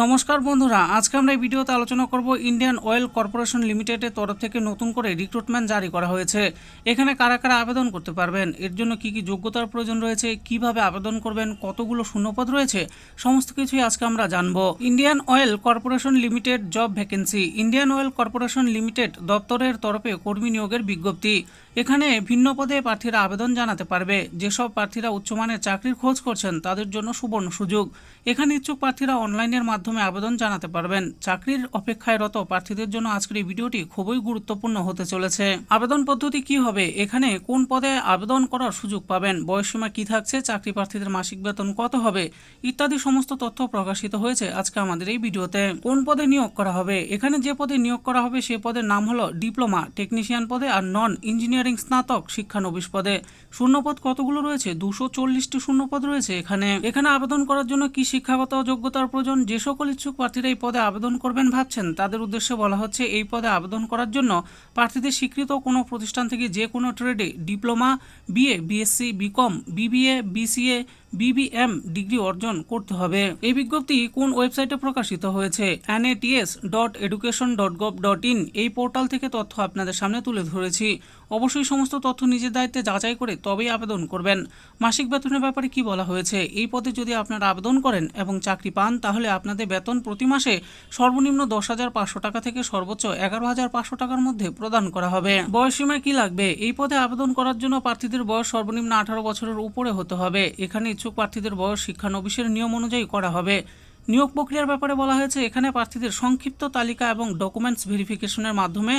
নমস্কার বন্ধুরা, আজকে আমরা এই ভিডিওতে আলোচনা করব ইন্ডিয়ান অয়েল কর্পোরেশন লিমিটেডের তরফ থেকে নতুন করে রিক্রুটমেন্ট জারি করা হয়েছে। এখানে কারা কারা আবেদন করতে পারবেন, এর জন্য কি কি যোগ্যতার প্রয়োজন রয়েছে, কীভাবে আবেদন করবেন, কতগুলো শূন্যপদ রয়েছে, সমস্ত কিছুই আজকে আমরা জানব। Indian Oil Corporation Limited job vacancy, Indian Oil Corporation Limited দপ্তরের তরফে কর্মী নিয়োগের বিজ্ঞপ্তি। এখানে ভিন্ন পদে প্রার্থীরা আবেদন জানাতে পারবে, যেসব প্রার্থীরা উচ্চমানের চাকরির খোঁজ করছেন তাদের জন্য সুবর্ণ সুযোগ। এখানে ইচ্ছুক প্রার্থীরা অনলাইনের মাধ্যমে আবেদন জানাতে পারবেন। চাকরির অপেক্ষায় রত প্রার্থীদের জন্য আজকের এই ভিডিওটি খুবই গুরুত্বপূর্ণ হতে চলেছে। আবেদন পদ্ধতি কি হবে? এখানে কোন পদে আবেদন করার সুযোগ পাবেন? বয়সসীমা কি থাকছে? চাকরি প্রার্থীদের মাসিক বেতন কত হবে? ইত্যাদি সমস্ত তথ্য প্রকাশিত হয়েছে আজকে আমাদের এই ভিডিওতে। কোন পদে নিয়োগ করা হবে? এখানে যে পদে নিয়োগ করা হবে সে পদের নাম হলো ডিপ্লোমা, টেকনিশিয়ান পদে আর নন ইঞ্জিনিয়ারিং স্নাতক শিক্ষানবিশ পদে। শূন্যপদ কতগুলো রয়েছে? দুশো চল্লিশটি শূন্যপদ রয়েছে এখানে। এখানে আবেদন করার জন্য কি শিক্ষাগত যোগ্যতার প্রয়োজন? যে সকল ইচ্ছুক প্রার্থীরা এই পদে আবেদন করবেন ভাবছেন। তাদের উদ্দেশ্যে বলা হচ্ছে, এই পদে আবেদন করার জন্য প্রার্থীদের স্বীকৃত কোনো প্রতিষ্ঠান থেকে যে কোনো ট্রেডে diploma, BA, BSc, BCom, BBA, BCA BBM degree অর্জন করতে হবে। এই বিজ্ঞপ্তি কোন ওয়েবসাইটে প্রকাশিত হয়েছে? NATS dot education dot dot in এই পোর্টাল থেকে তথ্য আপনাদের সামনে তুলে ধরেছি। অবশ্যই সমস্ত তথ্য নিজের দায়িত্বে যাচাই করে তবেই আবেদন করবেন। মাসিক বেতনের ব্যাপারে কি বলা হয়েছে? এই পদে যদি আপনারা আবেদন করেন এবং চাকরি পান, তাহলে আপনাদের বেতন প্রতি মাসে সর্বনিম্ন দশ হাজার পাঁচশো টাকা থেকে সর্বোচ্চ এগারো হাজার পাঁচশো টাকার মধ্যে প্রদান করা হবে। বয়সীমায় কি লাগবে? এই পদে আবেদন করার জন্য প্রার্থীদের বয়স সর্বনিম্ন আঠারো বছরের উপরে হতে হবে। এখানে ইচ্ছুক প্রার্থীদের বয়স শিক্ষানবিশের নিয়ম অনুযায়ী করা হবে। নিয়োগ প্রক্রিয়ার ব্যাপারে বলা হয়েছে, এখানে প্রার্থীদের সংক্ষিপ্ত তালিকা এবং ডকুমেন্টস ভেরিফিকেশনের মাধ্যমে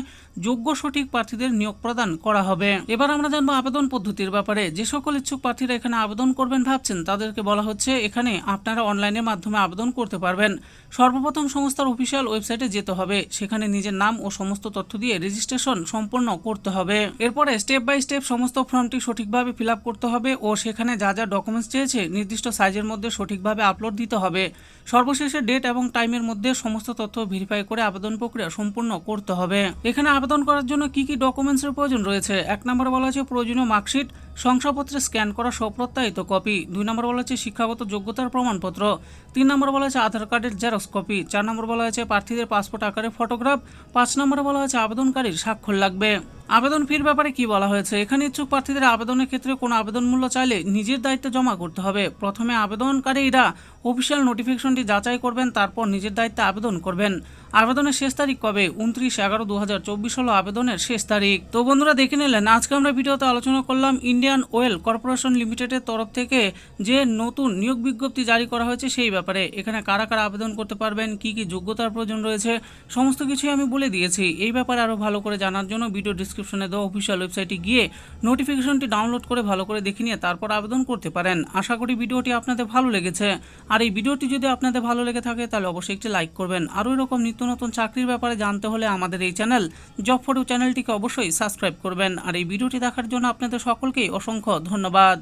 যোগ্য সঠিক প্রার্থীদের নিয়োগ প্রদান করা হবে। এবার আমরা জানব আবেদন পদ্ধতির ব্যাপারে। যে সকল ইচ্ছুক প্রার্থীরা এখানে আবেদন করবেন ভাবছেন, তাদেরকে বলা হচ্ছে, এখানে আপনারা অনলাইনের মাধ্যমে আবেদন করতে পারবেন। সর্বপ্রথম সংস্থার অফিসিয়াল ওয়েবসাইটে যেতে হবে। সেখানে নিজের নাম ও সমস্ত তথ্য দিয়ে রেজিস্ট্রেশন সম্পন্ন করতে হবে। এরপরে স্টেপ বাই স্টেপ সমস্ত ফর্মটি সঠিকভাবে ফিল করতে হবে ও সেখানে যা যা ডকুমেন্টস চেয়েছে, নির্দিষ্ট সাইজের মধ্যে সঠিকভাবে আপলোড দিতে হবে। সর্বশেষে ডেট এবং টাইমের মধ্যে সমস্ত তথ্য ভেরিফাই করে আবেদন প্রক্রিয়া সম্পূর্ণ করতে হবে। এখানে আবেদন করার জন্য কি কি ডকুমেন্টসের প্রয়োজন রয়েছে? এক নম্বরে বলা হয়েছে প্রয়োজনীয় মার্কশিট শংসাপত্রে স্ক্যান করা সপ্রত্যায়িত কপি দুই নম্বর বলা হচ্ছে শিক্ষাগত যোগ্যতার প্রমাণপত্র, তিন নম্বর বলা হয়েছে আধার কার্ডের জেরক্স কপি চার নম্বর বলা হয়েছে প্রার্থীদের পাসপোর্ট আকারে ফটোগ্রাফ পাঁচ নম্বরে বলা হয়েছে আবেদনকারীর স্বাক্ষর লাগবে। আবেদন ফির ব্যাপারে কি বলা হয়েছে? এখানে ইচ্ছুক প্রার্থীদের আবেদনের ক্ষেত্রে কোনো আবেদন মূল্য চাইলে নিজের দায়িত্বে জমা করতে হবে। প্রথমে আবেদনকারীরা অফিসিয়াল নোটিফিকেশনটি যাচাই করবেন, তারপর নিজের দায়িত্বে আবেদন করবেন। আবেদনের শেষ তারিখ কবে? উনত্রিশ এগারো দু হাজার চব্বিশ হলো আবেদনের শেষ তারিখ। তো বন্ধুরা, দেখে নিলেন, আজকে আমরা ভিডিওতে আলোচনা করলাম ইন্ডিয়ান অয়েল কর্পোরেশন লিমিটেডের তরফ থেকে যে নতুন নিয়োগ বিজ্ঞপ্তি জারি করা হয়েছে সেই ব্যাপারে। এখানে কারা কারা আবেদন করতে পারবেন? কি কি যোগ্যতার প্রয়োজন রয়েছে? সমস্ত কিছুই আমি বলে দিয়েছি। এই ব্যাপারে আরও ভালো করে জানার জন্য ভিডিও ডিসক্রিপশনে দেওয়া অফিসিয়াল ওয়েবসাইটে গিয়ে নোটিফিকেশনটি ডাউনলোড করে ভালো করে দেখে নিয়ে তারপর আবেদন করতে পারেন। আশা করি ভিডিওটি আপনাদের ভালো লেগেছে। আর এই ভিডিওটি যদি আপনাদের ভালো লেগে থাকে, তাহলে অবশ্যই একটি লাইক করবেন। আরও এরকম নিত্য নতুন চাকরির ব্যাপারে জানতে হলে আমাদের এই চ্যানেল জব ফটো চ্যানেলটিকে অবশ্যই সাবস্ক্রাইব করবেন। আর এই ভিডিওটি দেখার জন্য আপনাদের সকলকেই অসংখ্য ধন্যবাদ।